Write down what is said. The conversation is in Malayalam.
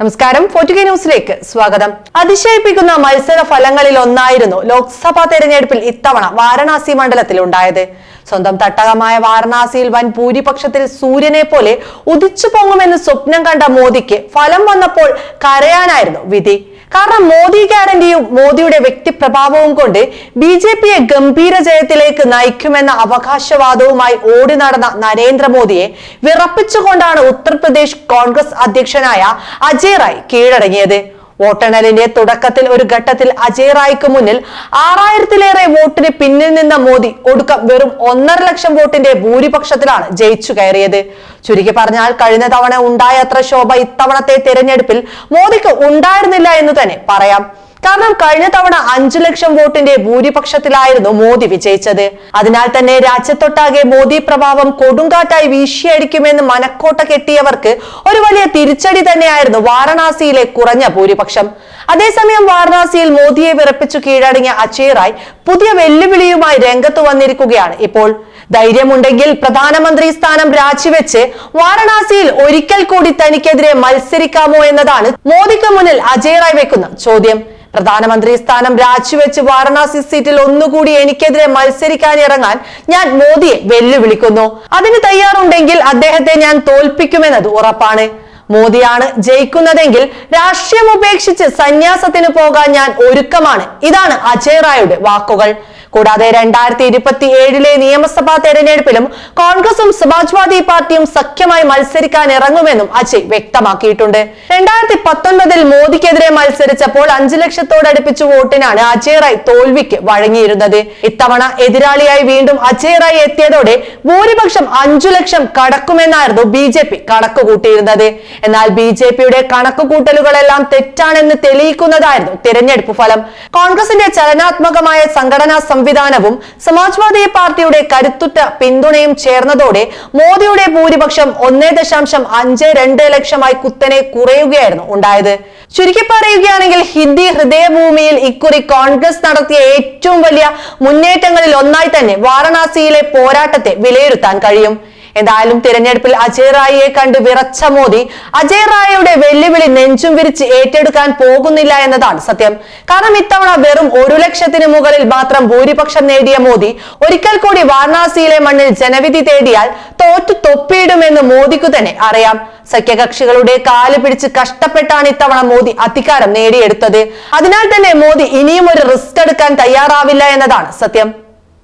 നമസ്കാരം. ഫോർട്ടുഗേ ന്യൂസിലേക്ക് സ്വാഗതം. അതിശയിപ്പിക്കുന്ന മത്സര ഫലങ്ങളിൽ ഒന്നായിരുന്നു ലോക്സഭാ തെരഞ്ഞെടുപ്പിൽ ഇത്തവണ വാരണാസി മണ്ഡലത്തിൽ ഉണ്ടായത്. സ്വന്തം തട്ടകമായ വാരണാസിയിൽ വൻ ഭൂരിപക്ഷത്തിൽ സൂര്യനെ പോലെ ഉദിച്ചു പൊങ്ങുമെന്ന് സ്വപ്നം കണ്ട മോദിക്ക് ഫലം വന്നപ്പോൾ കരയാനായിരുന്നു വിധി. കാരണം മോദി ഗ്യാരണ്ടിയും മോദിയുടെ വ്യക്തിപ്രഭാവവും കൊണ്ട് ബി ജെ പിയെ ഗംഭീര ജയത്തിലേക്ക് നയിക്കുമെന്ന അവകാശവാദവുമായി ഓടി നടന്ന നരേന്ദ്രമോദിയെ വിറപ്പിച്ചുകൊണ്ടാണ് ഉത്തർപ്രദേശ് കോൺഗ്രസ് അധ്യക്ഷനായ അജയ് റായ് കീഴടങ്ങിയത്. വോട്ടെണ്ണലിന്റെ തുടക്കത്തിൽ ഒരു ഘട്ടത്തിൽ അജയ് റായ്ക്ക് മുന്നിൽ ആറായിരത്തിലേറെ വോട്ടിന് പിന്നിൽ നിന്ന മോദി ഒടുക്കം വെറും ഒന്നര ലക്ഷം വോട്ടിന്റെ ഭൂരിപക്ഷത്തിലാണ് ജയിച്ചു കയറിയത്. ചുരുക്കി പറഞ്ഞാൽ കഴിഞ്ഞ തവണ ഉണ്ടായ അത്ര ശോഭ ഇത്തവണത്തെ തെരഞ്ഞെടുപ്പിൽ മോദിക്ക് ഉണ്ടായിരുന്നില്ല എന്ന് തന്നെ പറയാം. കാരണം കഴിഞ്ഞ തവണ അഞ്ചു ലക്ഷം വോട്ടിന്റെ ഭൂരിപക്ഷത്തിലായിരുന്നു മോദി വിജയിച്ചത്. അതിനാൽ തന്നെ രാജ്യത്തൊട്ടാകെ മോദി പ്രഭാവം കൊടുങ്കാറ്റായി വീശിയടിക്കുമെന്ന് മനക്കോട്ട കെട്ടിയവർക്ക് ഒരു വലിയ തിരിച്ചടി തന്നെയായിരുന്നു വാരണാസിയിലെ കുറഞ്ഞ ഭൂരിപക്ഷം. അതേസമയം വാരണാസിയിൽ മോദിയെ വിറപ്പിച്ചു കീഴടങ്ങിയ അജയ് റായ് പുതിയ വെല്ലുവിളിയുമായി രംഗത്ത് വന്നിരിക്കുകയാണ് ഇപ്പോൾ. ധൈര്യമുണ്ടെങ്കിൽ പ്രധാനമന്ത്രി സ്ഥാനം രാജിവെച്ച് വാരണാസിയിൽ ഒരിക്കൽ കൂടി തനിക്കെതിരെ മത്സരിക്കാമോ എന്നതാണ് മോദിക്ക് മുന്നിൽ അജയ് റായ് വെക്കുന്ന ചോദ്യം. പ്രധാനമന്ത്രി സ്ഥാനം രാജിവെച്ച് വാരണാസി സീറ്റിൽ ഒന്നുകൂടി എനിക്കെതിരെ മത്സരിക്കാൻ ഇറങ്ങാൻ ഞാൻ മോദിയെ വെല്ലുവിളിക്കുന്നു. അതിന് തയ്യാറുണ്ടെങ്കിൽ അദ്ദേഹത്തെ ഞാൻ തോൽപ്പിക്കുമെന്നത് ഉറപ്പാണ്. മോദിയാണ് ജയിക്കുന്നതെങ്കിൽ രാഷ്ട്രീയം ഉപേക്ഷിച്ച് സന്യാസത്തിന് പോകാൻ ഞാൻ ഒരുക്കമാണ്. ഇതാണ് അജയ് റായുടെ വാക്കുകൾ. കൂടാതെ രണ്ടായിരത്തി ഇരുപത്തി ഏഴിലെ നിയമസഭാ തെരഞ്ഞെടുപ്പിലും കോൺഗ്രസും സമാജ്വാദി പാർട്ടിയും സഖ്യമായി മത്സരിക്കാൻ ഇറങ്ങുമെന്നും അജയ് വ്യക്തമാക്കിയിട്ടുണ്ട്. രണ്ടായിരത്തി പത്തൊൻപതിൽ മോദിക്കെതിരെ മത്സരിച്ചപ്പോൾ അഞ്ചു ലക്ഷത്തോടടുപ്പിച്ച് വോട്ടിനാണ് അജയ് റായ് തോൽവിക്ക് വഴങ്ങിയിരുന്നത്. ഇത്തവണ എതിരാളിയായി വീണ്ടും അജയ് റായ് എത്തിയതോടെ ഭൂരിപക്ഷം അഞ്ചു ലക്ഷം കടക്കുമെന്നായിരുന്നു ബി ജെ പി കണക്കുകൂട്ടിയിരുന്നത്. എന്നാൽ ബി ജെ പിയുടെ കണക്കുകൂട്ടലുകളെല്ലാം തെറ്റാണെന്ന് തെളിയിക്കുന്നതായിരുന്നു തിരഞ്ഞെടുപ്പ് ഫലം. കോൺഗ്രസിന്റെ ചലനാത്മകമായ സംഘടനാ സംവിധാനവും സമാജ്വാദി പാർട്ടിയുടെ കരുത്തുറ്റ പിന്തുണയും ചേർന്നതോടെ മോദിയുടെ ഭൂരിപക്ഷം ഒന്നേ ദശാംശം അഞ്ച് രണ്ട് ലക്ഷമായി കുത്തനെ കുറയുകയായിരുന്നു ഉണ്ടായത്. ചുരുക്കി പറയുകയാണെങ്കിൽ ഹിന്ദി ഹൃദയഭൂമിയിൽ ഇക്കുറി കോൺഗ്രസ് നടത്തിയ ഏറ്റവും വലിയ മുന്നേറ്റങ്ങളിൽ ഒന്നായി തന്നെ വാരണാസിയിലെ പോരാട്ടത്തെ വിലയിരുത്താൻ കഴിയും. എന്തായാലും തിരഞ്ഞെടുപ്പിൽ അജയ് റായിയെ കണ്ട് വിറച്ച മോദി അജയ് റായയുടെ വെല്ലുവിളി നെഞ്ചും വിരിച്ച് ഏറ്റെടുക്കാൻ പോകുന്നില്ല എന്നതാണ് സത്യം. കാരണം ഇത്തവണ വെറും ഒരു ലക്ഷത്തിന് മുകളിൽ മാത്രം ഭൂരിപക്ഷം നേടിയ മോദി ഒരിക്കൽ കൂടി വാരണാസിയിലെ മണ്ണിൽ ജനവിധി തേടിയാൽ തോറ്റു തൊപ്പിയിടുമെന്ന് മോദിക്കു തന്നെ അറിയാം. സഖ്യകക്ഷികളുടെ കാൽ പിടിച്ച് കഷ്ടപ്പെട്ടാണ് ഇത്തവണ മോദി അധികാരം നേടിയെടുത്തത്. അതിനാൽ തന്നെ മോദി ഇനിയും ഒരു റിസ്ക് എടുക്കാൻ തയ്യാറാവില്ല എന്നതാണ് സത്യം.